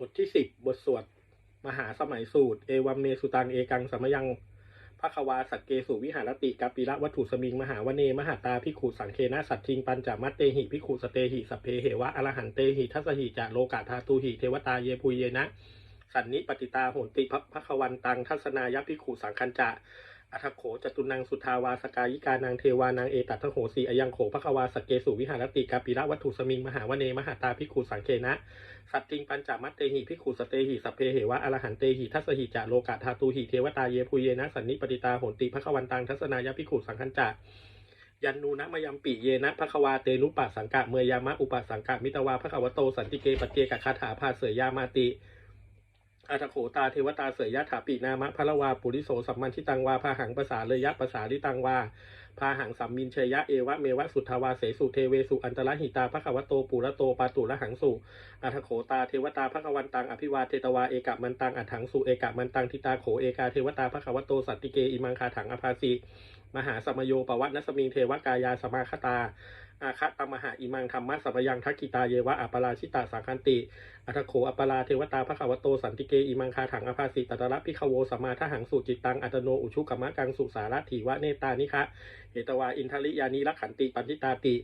บทที่สิบบทสวด มหาสมัยสูตร เอวัมเมสุตังเอกังสมยังภควาสักเกสุวิหารติกัปปิละวัตถุสมิง มหาวเน มหาตาพิขุสังเคนะสัตทิง ปัญจมัตเตหิพิขุสเตหิสัพเพเหวะอรหันเตหิทัสหิจะโลกาธาตูหิเทวตาเยปุเยนะ สันนิปติตาโหติภพควันตังทัศนายพิขุสังคัญจะ อัทโขจตุนังสุทาวาสกายิกานางเทวานางเอตัทโหสีอยังโขภควาสเกสุวิหารติกัปปิละวัตถุสมิงมหาวเนมหาตาพิกขุสังเคนะ สัตติงปัญจมัตเตหิพิกขุสเตหิสัพเพเหวะอรหันเตหิทัสหิจะโลกะธาตูหิเทวตาเยปุเยนะสันนิปติตาโหติภควันตังทัศนายพิกขุสังคัญจะยันนูนะมยัมปิเยนะภควาเตนุปัสสังกะเมยามะอุปสสังกะมิตวาภควโตสันติเกปเจกคาถาภาเสยยามาติ อัตโขตาเทวตาเสยยะถาปินามะพระวาปุริโสสัมมันทิตังวาพาหังภาษาเลยยะภาษาลิตังวาพาหังสัมมินเชยะเอวะเมวะสุทธาวาเสสุเทเวสุอันตรหิตาภควโตปุระโตปาตุระหังสุอัทโขตาเทวตาภควันตังอภิวาเทตวาเอกะมันตังอัถังสุเอกะมันตังทิตาโขเอกาเทวตาภควโตสัตติเกอิมังคาถังอภาสีมหาสมโยปวัตนสมิงเทวกายาสมาคตา อาคตมหาอิมังธรรมะสัพยังทักกิตาเยวะอัปปราชิตาสังคันติ อัทโขอัปปราเทวตาภควโตสันติเกอิมังคาถังอภาสีตตระพิขโวสมาทหังสุจิตตังอัตโนอุชุกมะกังสุสารถีวะเนตานิคะเหตวาอินทริยานิรักขันติปันติตาติ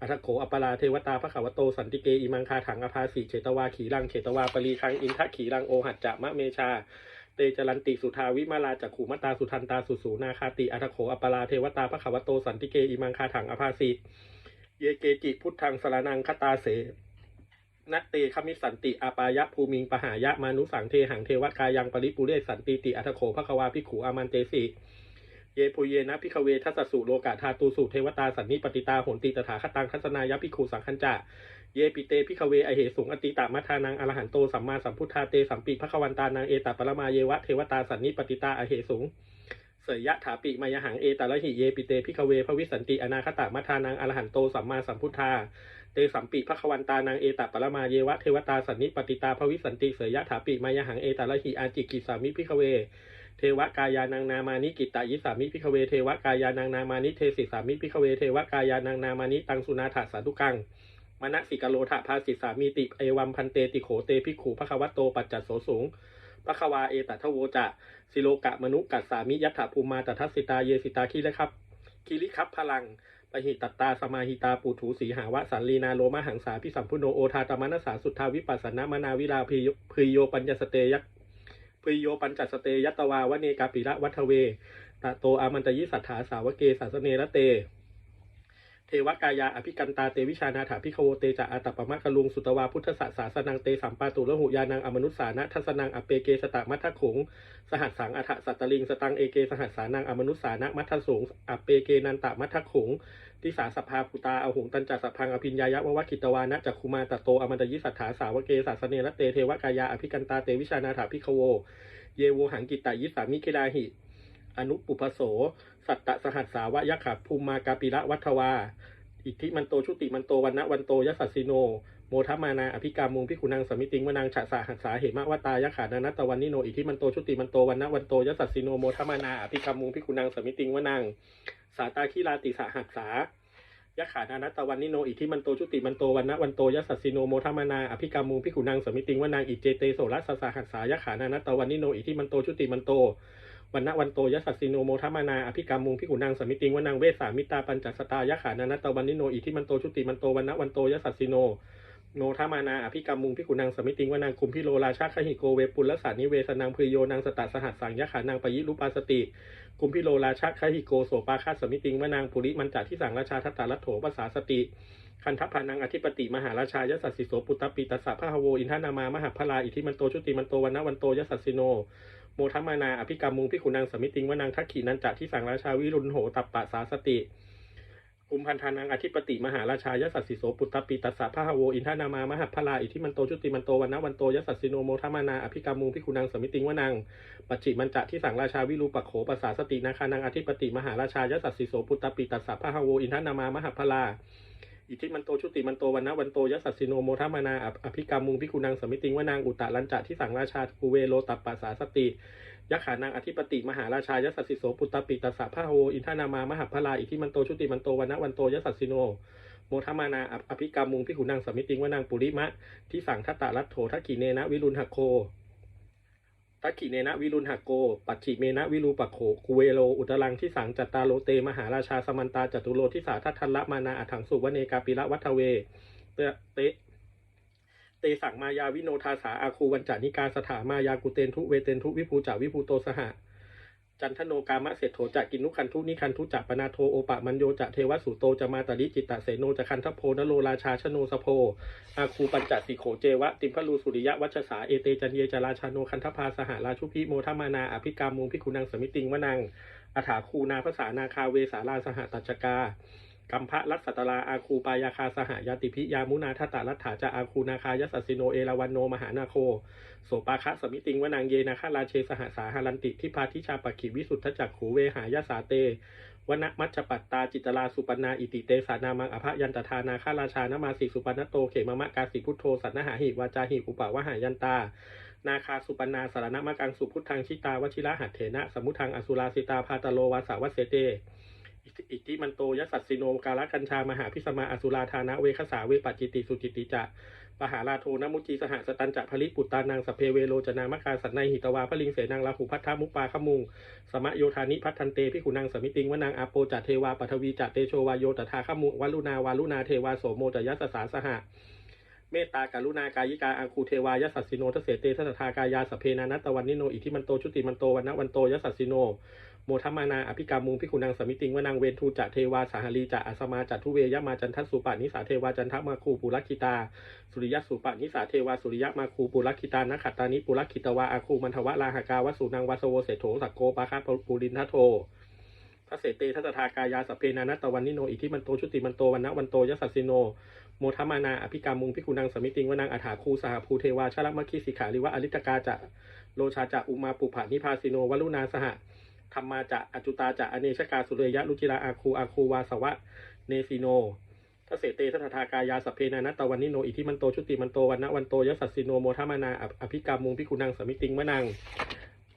อัทโขอัปปราเทวตาพระขาวโตสันติเกอิมังคาถังอภาสีเฉตวาขีรังเฉตวาปรีคังอินทะขีรังโอหัจจะมะเมชาเตจรันติสุทาวิมาลาจักขุมตาสุทันตาสุสูนาคาติอัทโขอัปราเทวตาพระขาวโตสันติเกอิมังคาถังอภาสี เยเกจิพุทธังสรนังคตาเสนัตเตคมิสันติอาปายะภูมิงปหายะมานุสังเทหังเทวกายังปริปุเรศสันติติอัทโขพะควาพิขูอามันเตสีเยปุเยนะพิคเวทัสสสุโลกาธาตูสุเทวตาสันนิปติตาโหนติตถาคตังคัสนายพิคูสังคัญจะเยปิเตพิคเวอเหสุงอติตามัทานังอรหันโตสัมมาสัมพุทธาเตสัมปิภควันตานังเอตปรมาเยวะเทวตาสันนิปติตาอเหสุง สยยะถาปิมายหังเอตลหิเยปิเตพิคเวพระวิสันติอนาคตามัทานังอรหันโตสัมมาสัมพุทธาเตสัมปิภควันตานังเอตปรมาเยวะเทวตาสันนิปติตาพระวิสันติเสยยะถาปิมายหังเอตลหิอาจิกิสามิพิคเว เทวกายานังนามานิกิตายิสามิพิคเวเทวกายานังนามานิเทสิสามิพิคเวเทวกายานังนามานิตังสุนาถาสาธุกังมณสิกโลทะภาสิสามีติเอวัมพันเตติโขเตพิขูภควัตโตปัจจัสโสสูง ภควาเอตัทโวจะสิโลกะมนุกัสสามิยัตถภูมาตัทสิตาเยสิตาคีเลยครับคีริครับพลังปหิตัตตาสมาหิตาปุถูสีหาวะสันลีนาโลมหังสาพิสัมพุโนโอทาตมนัสสาสุทธาวิปัสสนามนาวิลาพิโยปัญญสเตยักพุยโยปัญจสเตยัตวาวเนกาปิระวัฒเวตะโตอามันตยิสัทธาสาวเกสาสเนระเต เทวกายาอภิกันตาเตวิชานาถาพิคโวเตจะอาตปปมะกะลุงสุตวาพุทธสสาสนังเตสัมปาตุละหุยานังอมนุสสานะทัสนังอเปเกสตะมัทขงสหัสสังอัฏฐสัตตลิงสตังเอเกสหัสสานังอมนุสสานะมัทสงอเปเกนันตะมัทขงทิสาสภาปุตาอหงตันจัสพังอภิญญายะววัคิตวานะจักคุมาตโตอมันตยิสัทธาสาวเกสาสเนรเตเทวกายาอภิกันตาเตวิชานาถาพิคโวเยโวหังกิตายิสามิคิลาหิ อนุปุพโส สัตตสหัสสาวะยะขับภูมากาปิระวัฒวา อิทธิมันโตชุติมันโตวันนะวันโตยสัสสิโน โมทัมมานาอภิกามุงพิคุนังสมิติงวนังฉะสาหัสสาเหมะวตายะขานานัตวันนิโนอิทธิมันโตชุติมันโตวันนะวันโตยสัสสิโนโมทัมมานาอภิกามุงพิคุนังสมิติงวนังสาตาคิลาติสหัสสายะขานานัตวันนิโนอิทธิมันโตชุติมันโตวันนะวันโตยสัสสิโนโมทัมมานาอภิกามุงพิคุนังสมิติงวนังอิเจเตโสรัสสาหัสสายะขานานัตตวันนิโนอิทธิมันโตชุติมันโต วันนะวันโตยสัสสิโนโมทมานาอภิกรรมุงพิกุนังสมิติงวนังเวสามิตาปัญจสตายะขานานัตตวันนิโนอิทิมันโตชุติมันโตวันนะวันโตยสัสสิโนโนทัมานาอภิกรรมุงพิกุนังสมิติงวนังคุมพิโลราชาคหิโกเวปุลสานิเวสนังพยโยนังสตัสหัสสังยะขานังปยิรุปาสติคุมพิโลราชาคหิโกโสปาคาสมิติงวนังปุริมันจัที่สังราชาทัตตาลัทโถภาษาสติคันทัพพานังอธิปติมหาราชายสัสสิโสปุตตปิตัสสะพะหโวอินทนามามหาพลาอิทิมันโตชุติมันโตวันนวันโตยสัสสิโน โมทัมมานาอภิกรรมมุงพิขุนังสมิติงวนางทักขีนันจัที่สังราชาวิรุณโหตับปะสาสติกุมพันธานังอธิปติมหาราชายสัสสิโสปุตตปิตัสสะพะหโวอินทนามามหาพลาอิทิมันโตชุติมันโตวันนวันโตยสัสสิโนโมทัมานาอภิกรรมุงพิขุนังสมิติงวนางปัจจิมันจัที่สังราชาวิรูปโขปัสสาสตินาคานังอธิปติมหาราชายสัสสิโสปุตตปิตัสสะพะหโวอินทนามามหาพลา อิทธิมันโตชุติมันโตวันนะวันโตยสัสสิโนโมทมานาอภิกรรมมุงพิกุนังสมิติงวนางอุตตะลันจะที่สังราชากุเวโลตัปปะสาสติยะขานางอธิปติมหาราชายสัสสิโสปุตตปิตสะพะโวอินทนามามหาพลาอิทธิมันโตชุติมันโตวันนะวันโตยสัสสิโนโมทมานาอภิกรรมมุงพิขุนังสมิติงวนางปุริมะทิสังทัตตารัตโถทักขิเนนะวิรุณหโค ทักขิเนนะวิรุณหโก ปัจฉิเมนะวิรูปโขกุเวโล อุตรังที่สังจัตตาโลเต มหาราชาสมันตาจตุโลทิสาทัทันละมานาอัถังสุวเนกาปิระวัฒเว เตเตเตสังมายาวิโนทาสาอาคูวันจานิกาสถามายากุเตนทุเวเตนทุวิภูจาวิภูโตสหะ จันทโนกามะเศรษโถจะกินนุคันทุนิคันทุจะปนาโทโอปะมันโยจะเทวสุโตจะมาตริจิตตะเสโนจะคันทโพนโลราชาชโนสโพอาคูปัญจสิโขเจวะติมพลูสุริยะวัชสาเอเตจันเยจราชาโนคันทภาสหราชุพิโมทมานาอภิกามุงพิคุนังสมิติงวนังอาถาคูนาภาษานาคาเวสาราสหตัจกา กัมพะรัสสัตตราอาคูปายาคาสหายาติพิยามุนาทตารัฐาจะอาคูนาคายสัสสิโนเอราวันโนมหานาโคโสปาคะสมิติงวนางเยนาคาราเชสหสาหารันติทิพาทิชาปกิวิสุทธจักขูเวหายาสาเตวนะมัชปัตตาจิตตราสุปนาอิติเตสานามังอภยันตทานาคาราชานามาสิสุปนโตเขมมะกาสิพุทโธสันนหาหิวาจาหิอุปาวหายันตา นาคาสุปนาสารณมะกังสุพุทธังชิตาวชิระหัตเถนะสมุทังอสุราสิตาพาตโลวาสาวัสเสเต อิทธิมันโตยสัสสิโนกาลกัญชามหาพิสมาอสุราธานะเวคสาเวปัจิติสุจิติจะปหาราโทนมุจีสหสตันจะผลิปุตตานังสเพเวโลจนามกาสันในหิตวาพลิงเสนังลาหุพัทธมุปปาขมุง สมะโยธานิพัฒทันเตพิขุนังสมิติงวนางอาโปจัตเทวาปัทวีจัตเตโชวาโยตถาขมุวัลุนาวาลุนาเทวาโสโมจยัสสาสหะเมตตาการุณากายิกาอังคูเทวายสัสสิโนทเสเตทัสทากายาสเพนานัตตวันนิโนอิทิมันโตชุติมันโตวันนวันโตยสัสสิโน มทมานาอภิกามุงพิคุนังสมิติงวนางเวนทูจะเทวาสาหารีจะอัสมาจัทุเวยมาจันทัสสุปานิสาเทวาจันทมาคูปุรักขิตา สุริยสุปานิสาเทวาสุริยมาคูปุรักขิตานักขัตตานิปุรักขิตวาอาคูมันทวะลาหกาวสุนังวาสโวเสโถสักโกปาคาปุรินทโททเสเตทัสทากายาสเพนานัตวันนิโนอิทิมันโตชุติมันโตวันนวันโตยสัสสิโนโมทมานาอภิกามุงพิคุนังสมิติงวนางอาถาคูสหภูเทวาชลมัคคิสิขาริวะอริตกาจะโลชาจะอุมาปุผานิพาสิโนวลุนาสห ธรรมาจะอจุตาจะอเนชกาสุเรยะลุจิราอาคูอาคูวาสวะเนสิโนทเสเตทัทธากายาสเพนานัตตวันนิโนอิทิมันโตชุติมันโตวันนวันโตยสัสสิโนโมทมานาอภิกามุงพิคุนังสมิติงวนัง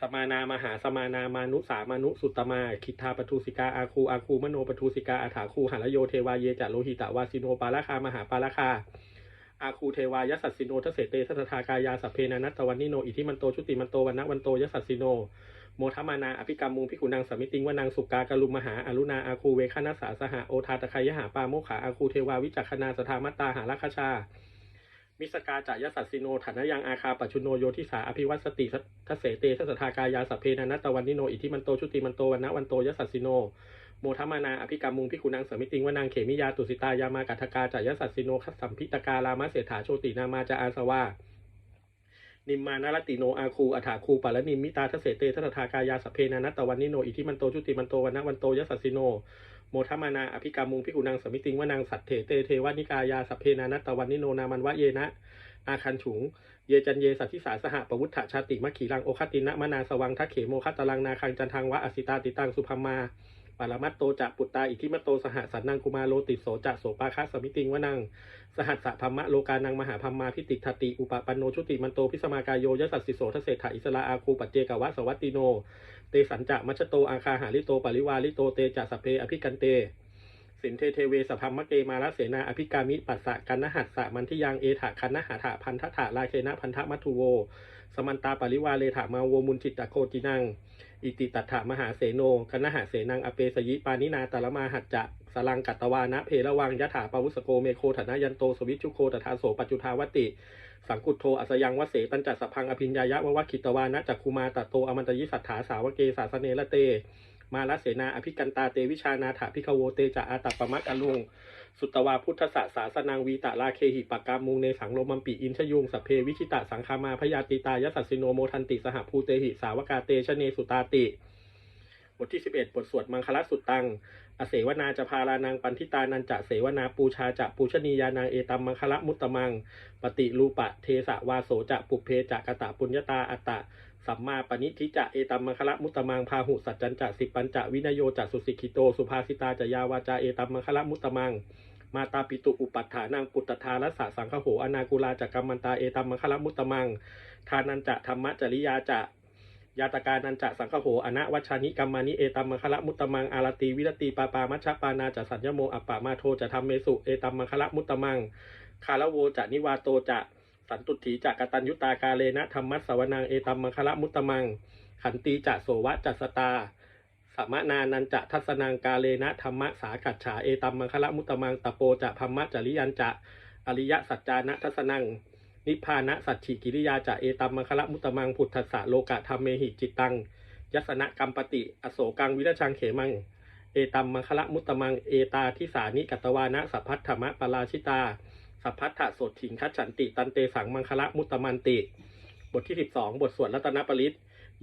สมานามหาสมานามานุสามานุสุตมา คิทาปทุสิกาอาคูอาคูมโนปทุสิกาอาถาคูหันลโยเทวาเยจะโลหิตาวาสิโนปาราคามหาปาราคาอาคูเทวายสัสสิโนทเสเตทัทธากายาสเพนานัตตวันนิโนอิทิมันโตชุติมันโตวันนวันโตยสัสสิโน โมทมานาอภิกรรมมุงพิขุนังสมิติงวานางสุกากาลุมหาอรุณาอาคูเวคณสาสหะโอทาตะไคยหาปาโมขาอาคูเทวาวิจักขณาสธามัตตาหาราคชา มิสกาจายสัสสิโนฐานยังอาคาปัจจุโนโยทิสาอภิวัตสติทัเสเตทัสทากายาสเพนานัตตวันนิโนอิทิมันโตชุติมันโตวันนวันโตยสัสสิโนโมทมานาอภิกรรมมุงพิคุนังสมิติงวานางเขมิยาตุสิตายามากัทกาจายสัสสิโนคัสสัมพิตกาลามะเสถาโชตินามาจาอาสวา นิมมานารติโนอาคูอัฐาคูปะละนิมมิตาทเสเตทัสทากายาสเพนานัตตวันนิโนอิทิมันโตชุติมันโตวันนวันโตยสัสสิโนโมทมานาอภิกรรมมุงพิกุนังสมิติงวานางสัตเถเตเทวานิกายาสเพนานัตตวันนิโนนามันวะเยนะอาคันฉุง เยจันเยสัตทิสาสหปวุฒชาติมัคขีรังโอคตินะมนาสวังทักเขโมคตตลังนาคังจันทังวะอสิตาติตังสุพมมา ปารมัตโตจะปุตตาอิทิมัตโตสหสันนังกุมาโลติโสจะโสปาคัสมิติงวนังสหัสสะพัมมะโลกานังมหาพัมมาพิติทติอุปปันโนชุติมันโตพิสมากายโยยสัสสิโสทเศรษฐาอิสลาอาคูปัจเจกวะสวัตติโน เตสัญจะมัชโตอาคาหาริโตปริวาลิโตเตจะสเพอภิกันเต สินเทเทเวสพัมมะเกมาลเสนาอภิกามิปัสสะกันนหัสสะมันทิยังเอถะคันนหาถะพันทถาลาเคนะพันธมัทุโว สมันตาปริวาเลถามาโวมุนจิตตะโคจินัง อิติตัฏฐามหาเสโนกันนหาเสนังอเปสยิปานินาตาลมาหัจจะสลังกัตตวานะเพระวังยะถาปวุสโกเมโคฐานะยันโตสวิชุโคตถาโสปัจจุทาวติสังกุตโทอัสยังวเสตันจัสสพังอภิญญายะวะวะคิตวานะจักคุมาตโตอมันตยิสัทธาสาวเกสาสเนละเต มาลเสนาอภิกันตาเตวิชานาถาพิคโวเตจะอาตัปปมักอลุง สุตตวาพุทธศาสาสนังวีตะลาเคหิปากามุงในสังโลมัมปิอินชยุงสัพเพวิชิตะสังคามาพยาติตายสัสสิโนโมทันติสหภูเตหิสาวกาเตชเนสุตาติบทที่ 11 บทสวดมังคลสุตตัง อเสวนาจะพารานังปันทิตานันจะเสวนาปูชาจะปูชนียานังเอตัมมังคละมุตตมัง ปฏิรูปะเทสะวาโสจะปุเพจะกะตะปุญญาตาอัตตะ สัมมาปณิทิจะเอตัมมังคละมุตตมังพาหุสัจจันจะสิปัญจะวินโยจะสุสิกิโต สุภาสิตาจะยาวาจาเอตัมมังคละมุตตมัง มาตาปิตุอุปัฏฐานังปุตตทารัสสะสังคโหอนากุลาจักกัมมันตาเอตัมมังคละมุตตมัง ทานันจะธรรมจริยาจะยาตการนันจะสังคโหอนะวัชานิกรรมานิเอตัมมังคละมุตตมัง อารตีวิรตีปาปามัชฌปานาจะสัญญโมอัปปามาโทจะทำเมสุเอตัมมังคละมุตตมัง คารโวจะนิวาโตจะ สันตุถีจะกตัญยุตากาเลนะธรรมัสสวนังเอตัมมังคละมุตตมัง ขันตีจะโสวะจัสตาสมมนานันจะทัศนังกาเลนะธรรมะสากัจฉาเอตัมมังคละมุตตมังตะโปจะพัมมะจริยันจะอริยสัจจานะทัศนัง นิพพานะสัจฉิกิริยาจะเอตัมมังคละมุตตมังพุทธะโลกะธรรมเมหิจิตตังยัสนะกัมปติ อโศกังวิรชังเขมัง เอตัมมังคละมุตตมังเอตาทิสานิกัตวานะสัพพัทธมะปราชิตา สัพพัทธะโสถิงคัจฉันติ ตันเตสังมังคละมุตตมันติ บทที่ 12 บทสวดรัตนปริต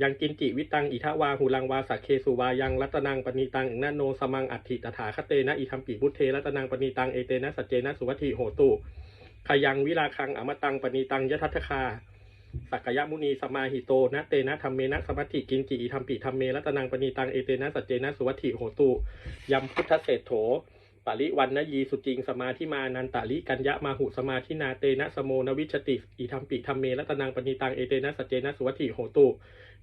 ยังกินจิวิตังอิทาวาหูลังวาสักเคสุวายังรัตนังปณีตังนาโนสมังอัติตถาคเตนะอิทัมปิพุทเทรัตนังปณีตังเอเตนะสัจเจนะสุวัตถิโหตุขยังวิราคังอมตังปณีตังยทัตคาสักยมุนีสมาหิโตนะเตนะธรรมเมนะสมัติกินจิอิทัมปิธรรมเมรัตนังปณีตังเอเตนะสัจเจนะสุวัตถิโหตุยมพุทธเศษโถ ปริวันนยีสุจิงสมาธิมานันตาลิกัญญะมาหุสมาธินาเตนะสโมนวิชติอิทัมปิธรรมเมรัตนังปณีตังเอเตนะสเจนะสุวัติโหตุ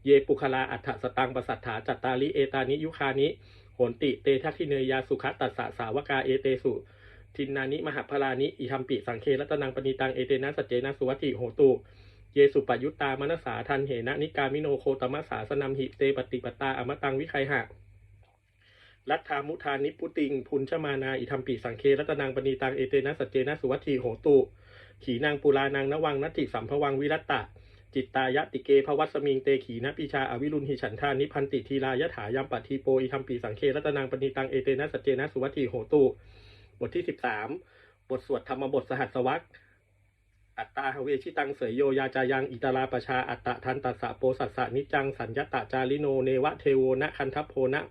เยปุคลาอัฏฐสตังปสัทธาจัตตาลิเอตานิยุคานิโหนติเตทักขิเนยยาสุขตัสสะสาวกาเอเตสุทินนานิมหาพลานิอิทัมปิสังเครัตนังปณิตังเอเตนะสเจนะสุวัติโหตุเยสุปยุตตามนัสสาทันเหนะนิกามิโนโคตมะสาสนัมหิเตปฏิปตาอมตังวิไคหะ รัฐามุทานิพุติง พุนชมานา อิทัมปิสังเครัตนังปณิตัง เอเตนะสัจเจนะสุวัตถิโหตุ ขีนางปุรานังนวังนัตติสัมภวังวิรัตตะ จิตตายะติเกภวัสมิงเตขีนะปิชาอวิรุณหิฉันทานิพันติทีลายถายัมปะทีโปอิทัมปีสังเครัตนังปณิตัง เอเตนะสัจเจนะสุวัตถิโหตุ บทที่สิบสามบทสวดธรรมบทสหัสวักอัตตาหเวชิตังเสยโยยาจายัง อิตาลาปชาอัตตะทันตัสสะโปสัสสะนิจังสัญญตะจาริโนเนวะเทโวนะคันทัพโพนะ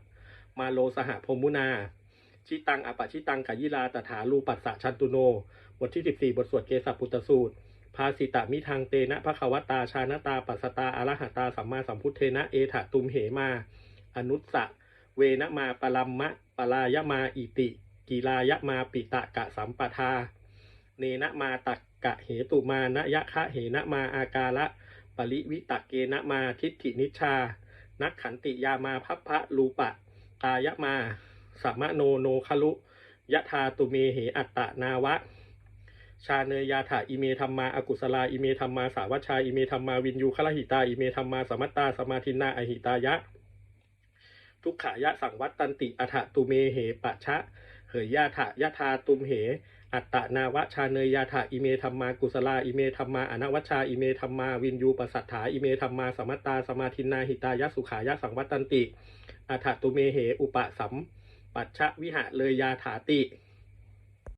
มาโลสหพรมุนาชิตังอปะชิตังกายิลาตถาลูปัสสะชันตุโน บทที่สิบสี่บทสวดเกสัพพุทธสูตร ภาสิตามิทางเตนะภควตาชาณตาปัสตาอรหตาสัมมาสัมพุทเทนะเอถะตุมเหมา อนุสสะเวนะมาปลัมมะปลายมาอิติ กีลายมาปิตะกะสัมปทา เนนะมาตักกะเหตุมานะยะคะเหนะมาอากาละปริวิตักเกนะมาทิฏฐินิชา นักขันติยามาพัพพะรูปะ กายะมาสัมมโนโนคลุยะธาตุเมเหอัตตะนาวะ ชาเนยาถาอิเมธรรมาอากุศลาอิเมธรรมาสาวัชชาอิเมธรรมาวินยูคละหิตาอิเมธรรมาสมัตตาสมาทินาอหิตายะ ทุกขายะสังวัตตันติอัฏตุเมเหปะชะ เหยยาถะยะธาตุมเห อัตตนาวะชาเนยยาถะอิเมธรรมากุศลาอิเมธรรมาอนวัชชาอิเมธรรมาวินยูปสัทธาอิเมธรรมาสมัตตาสมาทินาหิตายะสุขายะสังวัตตันติ อัฏฐตุเมเห อุปสัมปัชชะวิหะเลยยาถาติ